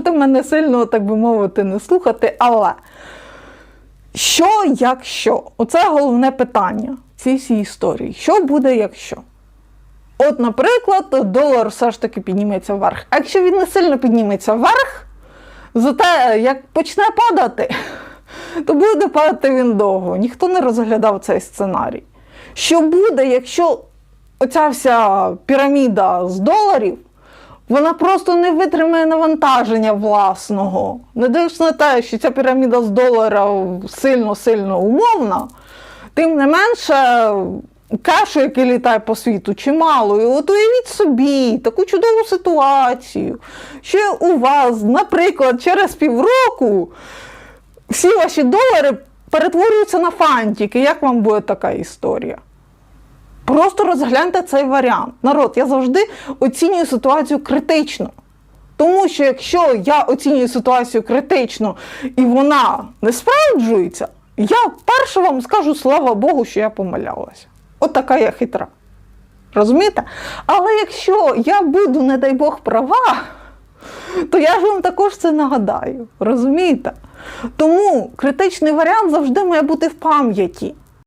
можете мене сильно, так би мовити, не слухати, але що, якщо? Оце головне питання цій всій історії. Що буде, якщо? От, наприклад, долар все ж таки підніметься вверх. А якщо він не сильно підніметься вверх, зате як почне падати, то буде падати він довго. Ніхто не розглядав цей сценарій. Що буде, якщо оця вся піраміда з доларів, вона просто не витримає навантаження власного. Не дивлячись на те, що ця піраміда з долара сильно-сильно умовна, тим не менше. Кешу, який літає по світу, чимало. І от уявіть собі таку чудову ситуацію, що у вас, наприклад, через півроку всі ваші долари перетворюються на фантики. Як вам буде така історія? Просто розгляньте цей варіант. Народ, я завжди оцінюю ситуацію критично. Тому що якщо я оцінюю ситуацію критично і вона не справджується, я перше вам скажу слава Богу, що я помилялася. От така я хитра. Розумієте? Але якщо я буду, не дай Бог, права, то я ж вам також це нагадаю. Розумієте? Тому критичний варіант завжди має бути в пам'яті.